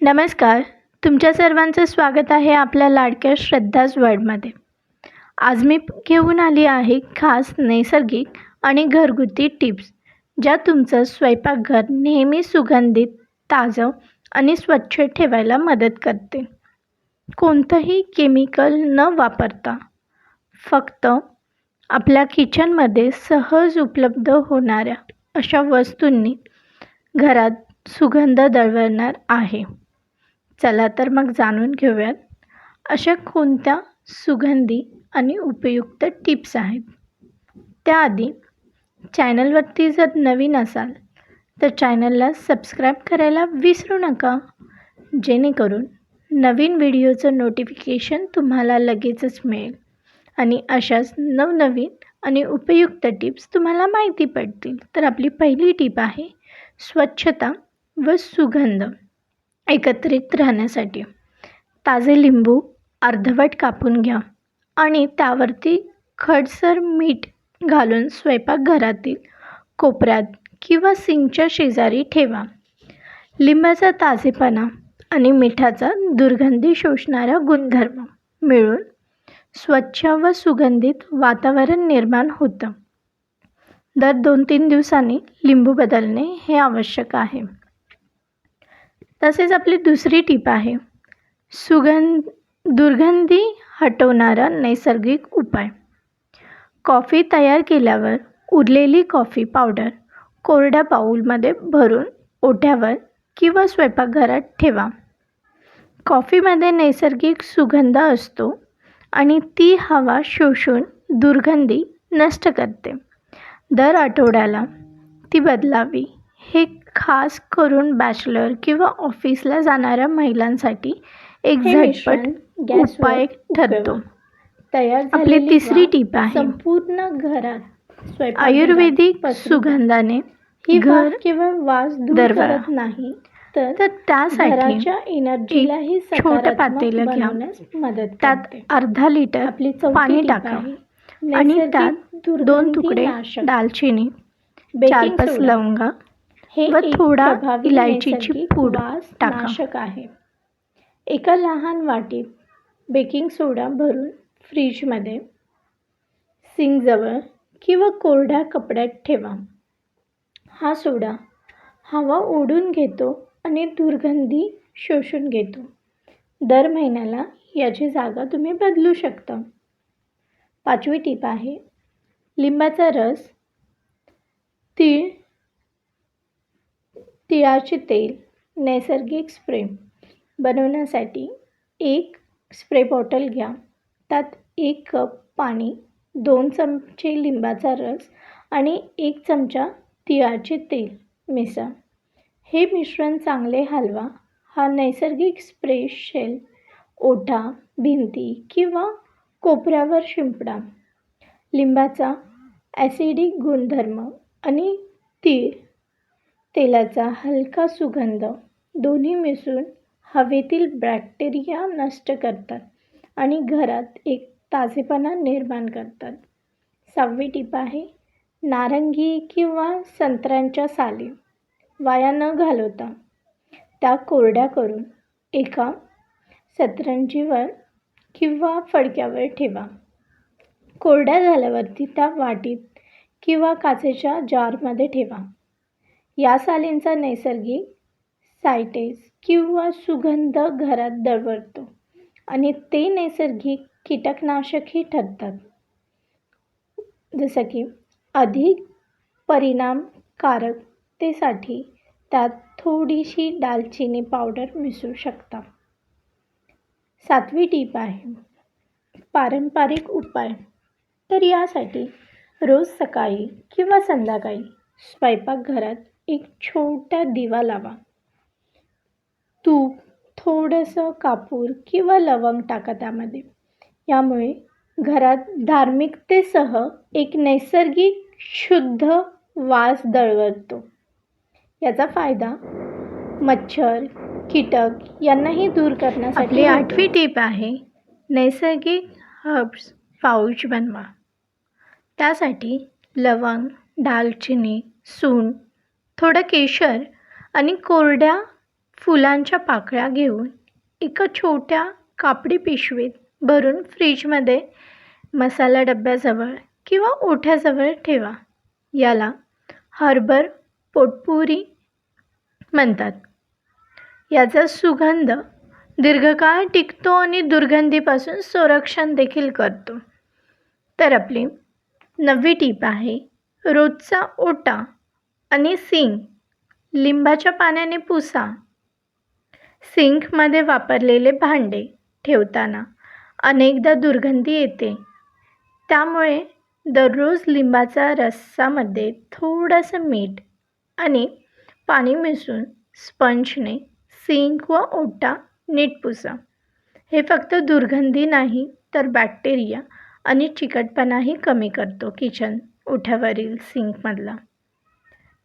नमस्कार. तुमच्या सर्वांचं स्वागत आहे आपल्या लाडक्या श्रद्धाज वर्डमध्ये आज मी घेऊन आली आहे खास नैसर्गिक आणि घरगुती टिप्स ज्या तुमचं स्वयंपाकघर नेहमी सुगंधित ताजं आणि स्वच्छ ठेवायला मदत करते. कोणतंही केमिकल न वापरता फक्त आपल्या किचनमध्ये सहज उपलब्ध होणाऱ्या अशा वस्तूंनी घरात सुगंध दळवणार आहे. चला तर मग जाणून घेऊयात. अशा कोणत्या सुगंधी आणि उपयुक्त टिप्स आहेत? त्याआधी चॅनलवरती जर नवीन असाल तर चॅनलला सबस्क्राईब करायला विसरू नका. जेणेकरून नवीन व्हिडिओचं नोटिफिकेशन तुम्हाला लगेचच मिळेल आणि अशाच नवनवीन आणि उपयुक्त टिप्स तुम्हाला माहिती पडतील. तर आपली पहिली टीप आहे स्वच्छता व सुगंध. एकत्रित राहण्यासाठी. ताजे लिंबू अर्धवट कापून घ्या आणि त्यावरती खडसर मीठ घालून स्वयंपाकघरातील कोपऱ्यात किंवा सिंकच्या शेजारी ठेवा. लिंबाचा ताजेपणा आणि मिठाचा दुर्गंधी शोषणारा गुणधर्म मिळून स्वच्छ व सुगंधित वातावरण निर्माण होतं. दर दोन तीन दिवसांनी लिंबू बदलणे हे आवश्यक आहे. तसेच आपली दुसरी टीप आहे. सुगंध दुर्गंधी हटवणारा नैसर्गिक उपाय. कॉफी तयार केल्यावर उरलेली कॉफी पावडर कोरड्या बाऊलमध्ये भरून ओठ्यावर किंवा स्वयंपाकघरात ठेवा. कॉफीमध्ये नैसर्गिक सुगंध असतो आणि ती हवा शोषून दुर्गंधी नष्ट करते. दर आठवड्याला ती बदलावी. हे खास करून बॅचलर किंवा ऑफिसला जाणाऱ्या महिलांसाठी एक हे झटपट मिश्रण गॅसवर उपाय ठरतो तयार आपली झालेली तिसरी वाफ टीप आहे संपूर्ण घरात स्वयंपाकघरात आयुर्वेदिक. सुगंधाने ही वाफ घर केवळ वास दूर दरवळा. करत नाही तर तर त्यासाठी घराच्या एनर्जीलाही छोटं पातेलं घ्या. बनवण्यास मदत त्यात करते अर्धा लिटर आपली चौथी पाणी टीप टाका आहे. आणि नैसर्गिक त्यात दोन दुर्गंधी तुकडे नाशक. दालचिनी बेकिंग चार पाच सोडा. लवंगा हे व थोडा इलायचीची पूड टाका. नाशक आहे. एका लहान वाटीत बेकिंग सोडा भरून फ्रीजमध्ये सिंकजवळ किंवा कोरड्या कपड्यात ठेवा. हा सोडा हवा ओढून घेतो आणि दुर्गंधी शोषून घेतो. दर महिन्याला याची जागा तुम्ही बदलू शकता. पाचवी टीप आहे. लिंबाचा रस तीळ तिळाचे तेल नैसर्गिक स्प्रे बनवण्यासाठी एक स्प्रे बॉटल घ्या. त्यात एक कप पाणी दोन चमचे लिंबाचा रस आणि एक चमचा तिळाचे तेल मिसळा. हे मिश्रण चांगले हलवा. हा नैसर्गिक स्प्रे शेल ओठा भिंती किंवा कोपऱ्यावर शिंपडा. लिंबाचा ॲसिडिक गुणधर्म आणि तीळ तेलाचा हलका सुगंध. दोन्ही मिसळून हवेतील बॅक्टेरिया नष्ट करतात आणि घरात एक ताजेपणा निर्माण करतात. सहावी टीप आहे नारंगी किंवा संत्र्यांच्या साली. वाया न घालवता त्या कोरड्या करून एका सतरंजीवर किंवा फडक्यावर ठेवा. कोरड्या झाल्यावरती त्या वाटीत किंवा काचेच्या जारमध्ये ठेवा. या सालींचा नैसर्गिक सायटेज किंवा सुगंध घरात दरवळतो आणि ते नैसर्गिक कीटकनाशकही ठरतात. जसं की अधिक परिणामकारकतेसाठी त्यात थोडीशी दालचिनी पावडर मिसळू शकता. सातवी टीप आहे पारंपरिक उपाय. तर यासाठी रोज सकाळी किंवा संध्याकाळी स्वयंपाकघरात एक छोटा दिवा लावा. तूप थोडंसं कापूर किंवा लवंग टाका त्यामध्ये. यामुळे घरात धार्मिकतेसह एक नैसर्गिक शुद्ध वास दळवळतो याचा फायदा मच्छर कीटक यांनाही दूर करण्यासाठी आपली. आठवी टीप आहे नैसर्गिक हर्ब्स पाऊच बनवा. त्यासाठी लवंग दालचिनी सून थोडं केशर आणि कोरड्या फुलांच्या पाकळ्या घेऊन एका छोट्या कापडी पिशवीत भरून फ्रीजमध्ये मसाला डब्याजवळ किंवा ओठ्याजवळ ठेवा. याला हर्बर पोटपुरी म्हणतात. याचा सुगंध दीर्घकाळ टिकतो आणि दुर्गंधीपासून संरक्षण देखील करतो. तर आपली नववी टीप आहे रोजचा ओटा. आणि सिंक. लिंबाच्या पाण्याने पुसा. सिंकमध्ये वापरलेले भांडे ठेवताना अनेकदा दुर्गंधी येते. त्यामुळे दररोज लिंबाचा रस्सामध्ये थोडंसं मीठ आणि पाणी मिसळून स्पंजने सिंक व ओटा नीट पुसा. हे फक्त दुर्गंधी नाही तर बॅक्टेरिया आणि चिकटपणाही कमी करतो किचन ओठ्यावरील सिंकमधला.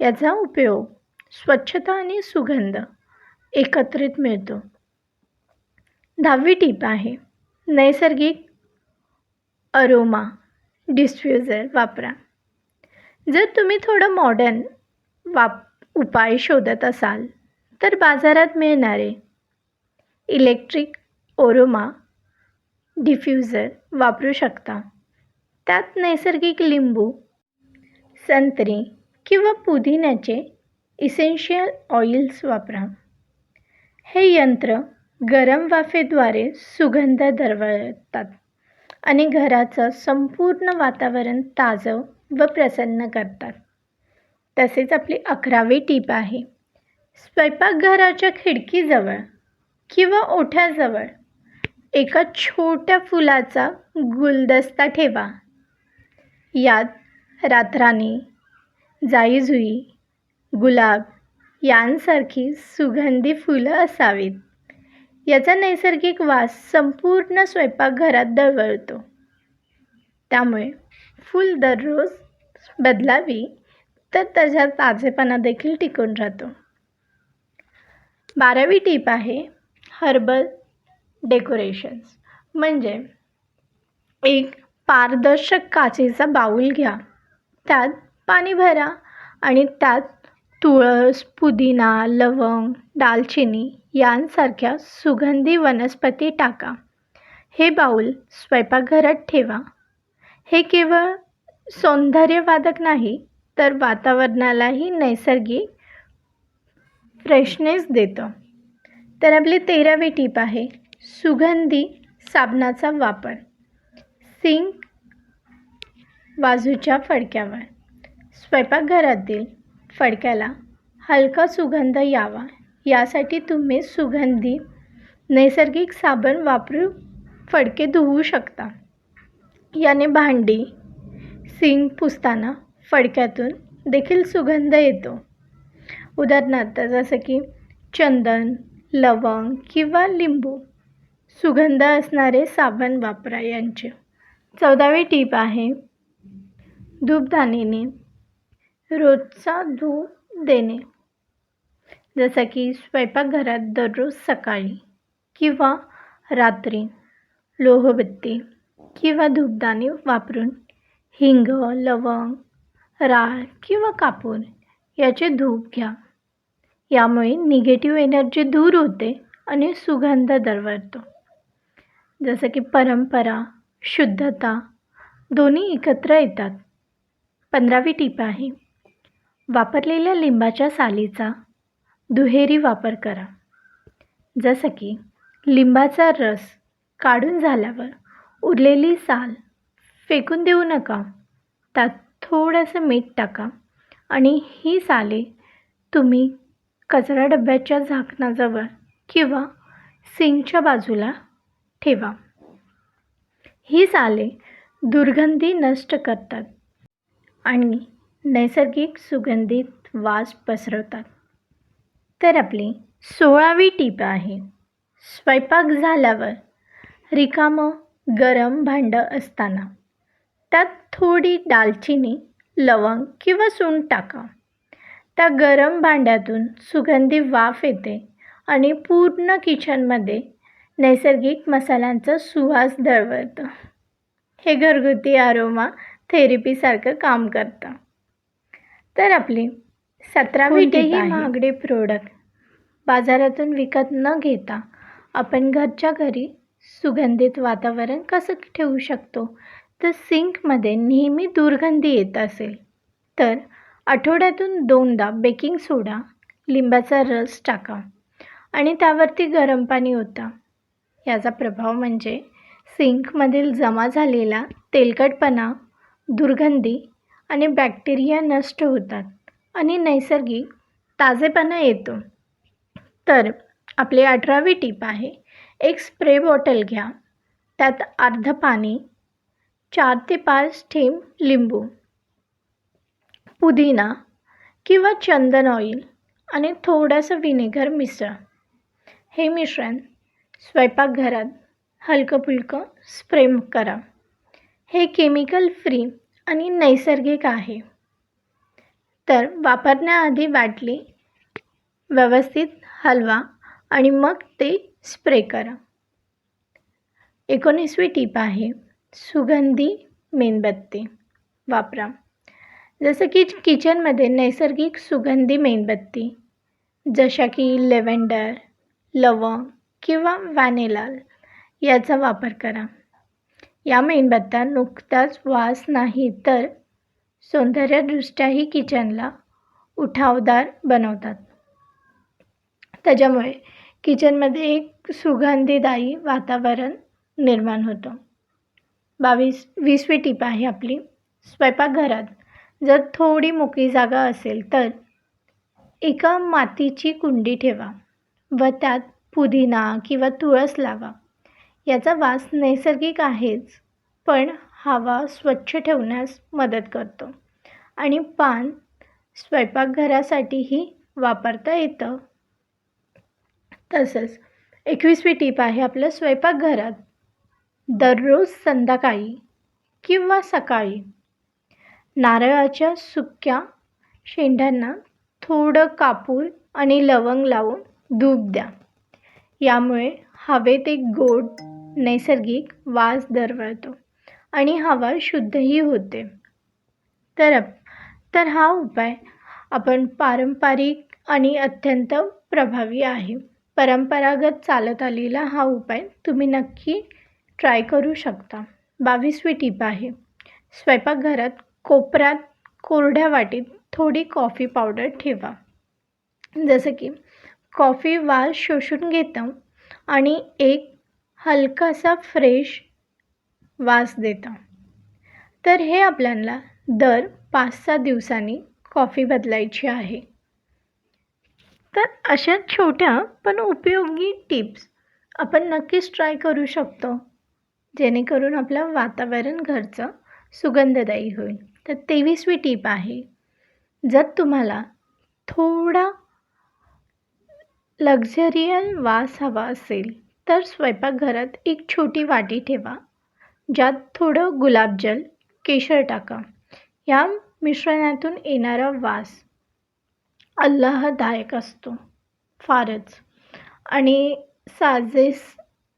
याचा उपयोग स्वच्छता आणि सुगंध एकत्रित मिळतो. दहावी टीप आहे नैसर्गिक अरोमा डिस्फ्युजर वापरा. जर तुम्ही थोडं मॉडर्न वाप उपाय शोधत असाल तर बाजारात मिळणारे इलेक्ट्रिक ओरोमा डिफ्युजर वापरू शकता. त्यात नैसर्गिक लिंबू संत्री किंवा पुदिन्याचे इसेन्शियल ऑइल्स वापरा. हे यंत्र गरम वाफेद्वारे सुगंध दरवळतात आणि घराचं संपूर्ण वातावरण ताजं व प्रसन्न करतात. तसेच आपली अकरावी टीप आहे स्वयंपाकघराच्या खिडकीजवळ किंवा ओठ्याजवळ एका छोट्या फुलाचा गुलदस्ता ठेवा. यात रातराणी जाईजुई गुलाब यांसारखी सुगंधी फुलं असावीत. याचा नैसर्गिक वास संपूर्ण स्वयंपाकघरात दळवळतो त्यामुळे फूल दररोज बदलावी तर त्याचा ताजेपणा देखील टिकून राहतो. बारावी टीप आहे हर्बल डेकोरेशन्स. म्हणजे एक पारदर्शक काचेचा बाऊल घ्या. त्यात पाणी भरा आणि त्यात तुळस पुदिना लवंग दालचिनी यांसारख्या सुगंधी वनस्पती टाका. हे बाऊल स्वयंपाकघरात ठेवा. हे केवळ सौंदर्यवादक नाही तर वातावरणालाही नैसर्गिक फ्रेशनेस देतं. तर आपली तेरावी टीप आहे सुगंधी साबणाचा वापर. सिंक बाजूच्या फडक्यावर. स्वयंपाकघरातील फडक्याला हलका सुगंध यावा. यासाठी तुम्ही सुगंधी नैसर्गिक साबण वापरू फडके धुवू शकता. याने भांडी सिंक पुसताना फडक्यातून देखील सुगंध येतो. उदाहरणार्थ जसं की चंदन लवंग किंवा लिंबू सुगंध असणारे साबण वापरा यांचे. चौदावी टीप आहे धूपदाणीने रोजचा धूप देणे. जसं की स्वयंपाकघरात दररोज सकाळी किंवा रात्री लोहबत्ती किंवा धूपदाणी वापरून हिंग लवंग राळ किंवा कापूर याचे धूप घ्या. यामुळे निगेटिव्ह एनर्जी दूर होते आणि सुगंध दरवळतो. जसं की परंपरा शुद्धता दोन्ही एकत्र येतात. पंधरावी टीप आहे. वापरलेल्या लिंबाच्या सालीचा दुहेरी वापर करा. जसं की लिंबाचा रस काढून झाल्यावर उरलेली साल फेकून देऊ नका. त्यात थोडंसं मीठ टाका आणि ही साले तुम्ही कचरा डब्याच्या झाकणाजवळ किंवा सिंकच्या बाजूला ठेवा. ही साले दुर्गंधी नष्ट करतात आणि नैसर्गिक सुगंधित वास पसरवतात. तर आपली सोळावी टीप आहे. स्वयंपाक झाल्यावर रिकामं गरम भांडं असताना त्यात थोडी दालचिनी लवंग किंवा सून टाका. त्या गरम भांड्यातून सुगंधी वाफ येते आणि पूर्ण किचनमध्ये नैसर्गिक मसाल्यांचा सुवास दळवळतं हे घरगुती आरोमा थेरपीसारखं काम करतं. तर आपली सतरावी कोणतेही आहे महागडे प्रोडक्ट बाजारातून विकत न घेता आपण घरच्या घरी सुगंधित वातावरण कसं ठेवू शकतो? तर सिंकमध्ये नेहमी दुर्गंधी येत असेल. तर आठवड्यातून दोनदा बेकिंग सोडा लिंबाचा रस टाका आणि त्यावरती गरम पाणी ओता याचा प्रभाव म्हणजे सिंकमधील जमा झालेला तेलकटपणा दुर्गंधी आणि बॅक्टेरिया नष्ट होतात आणि नैसर्गिक ताजेपणा येतो. तर आपली अठरावी टीप आहे एक स्प्रे बॉटल घ्या त्यात अर्धं पाणी चार ते पाच थेंब लिंबू पुदिना किंवा चंदन ऑइल आणि थोडंसं व्हिनेगर मिसळ. हे मिश्रण स्वयंपाकघरात हलकं फुलकं स्प्रे करा. हे केमिकल फ्री आणि नैसर्गिक आहे. तर वापरण्याआधी बाटली व्यवस्थित हलवा आणि मग ते स्प्रे करा. एकोणीसवी टीप आहे सुगंधी मेणबत्ती वापरा. जसं की किचनमध्ये नैसर्गिक सुगंधी मेणबत्ती जशा की लेव्हेंडर लवंग किंवा व्हॅनिलाल याचा वापर करा. या मेणबत्त्या नुकताच वास नाही तर सौंदर्यदृष्ट्याही किचनला उठावदार बनवतात. त्याच्यामुळे किचनमध्ये एक सुगंधीदायी वातावरण निर्माण होतं. बावीस वीसवी टीप आहे आपली. स्वयंपाकघरात जर थोडी मोकळी जागा असेल तर एका मातीची कुंडी ठेवा व त्यात पुदिना किंवा तुळस लावा. याचा वास नैसर्गिक आहेच पण हवा स्वच्छ ठेवण्यास मदत करतो. आणि पान स्वयंपाकघरासाठीही वापरता येतं. तसंच एकवीसवी टीप आहे आपल्या स्वयंपाकघरात. दररोज संध्याकाळी किंवा सकाळी नारळाच्या सुक्या शेंड्यांना थोडं कापूर आणि लवंग लावून धूप द्या. यामुळे हवेत एक गोड नैसर्गिक वास दरवळतो आणि हवा शुद्धही होते. तर तर हा उपाय आपण पारंपरिक आणि अत्यंत प्रभावी आहे. परंपरागत चालत आलेला हा उपाय तुम्ही नक्की ट्राय करू शकता. बावीसवी टीप आहे. स्वयंपाकघरात कोपऱ्यात कोरड्या वाटीत थोडी कॉफी पावडर ठेवा. जसं की कॉफी वास शोषून घेतं आणि एक हलकासा फ्रेश वास देतं. तर हे आपल्याला दर पाच सहा दिवसांनी कॉफी बदलायची आहे. तर अशा छोट्या पण उपयोगी टिप्स आपण नक्कीच ट्राय करू शकतो जेणेकरून आपलं वातावरण घरचं सुगंधदायी होईल. तर तेवीसवी टीप आहे जर तुम्हाला थोडा लक्झरियन वास हवा असेल तर स्वयंपाकघरात एक छोटी वाटी ठेवा ज्यात थोडं गुलाबजल केशर टाका. या मिश्रणातून येणारा वास अल्लाहदायक असतो फारच. आणि साजेस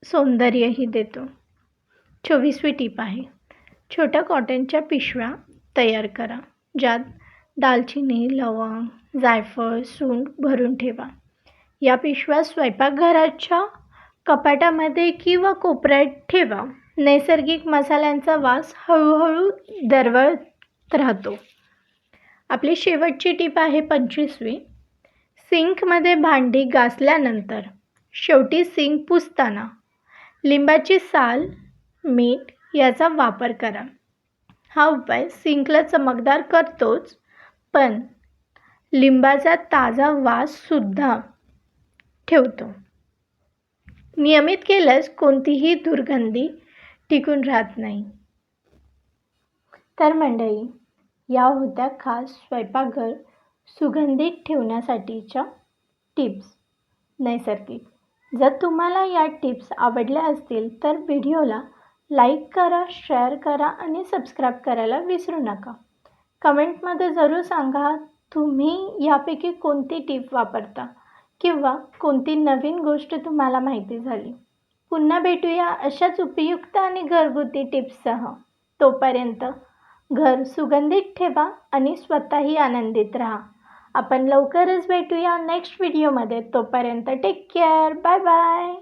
सौंदर्यही देतो. चोवीसवी टीप आहे. छोट्या कॉटनच्या पिशव्या तयार करा ज्यात दालचिनी लवंग जायफळ सूंठ भरून ठेवा. या पिशव्या स्वयंपाकघराच्या कपाटामध्ये किंवा कोपऱ्यात ठेवा. नैसर्गिक मसाल्यांचा वास हळूहळू दरवळत राहतो. आपली शेवटची टीप आहे पंचवीसवी. सिंकमध्ये भांडी घासल्यानंतर शेवटी सिंक पुसताना लिंबाची साल मीठ याचा वापर करा. हा उपाय सिंकला चमकदार करतोच पण लिंबाचा ताजा वाससुद्धा ठेवतो. नियमित केल्यास कोणतीही दुर्गंधी टिकून राहत नाही. तर मंडळी या होत्या खास स्वयंपाकघर सुगंधित ठेवण्यासाठीच्या टिप्स. नैसर्गिक. जर तुम्हाला या टिप्स आवडल्या असतील तर व्हिडिओला लाईक करा शेअर करा आणि सबस्क्राईब करायला विसरू नका. कमेंटमध्ये जरूर सांगा तुम्ही यापैकी कोणती टिप वापरता? किंवा कोणती नवीन गोष्ट तुम्हाला माहिती झाली? पुन्हा भेटूया अशाच उपयुक्त आणि घरगुती टिप्ससह. तोपर्यंत घर सुगंधित ठेवा आणि स्वतःही आनंदित राहा. आपण लवकरच भेटूया नेक्स्ट व्हिडिओमध्ये तोपर्यंत टेक केअर बाय बाय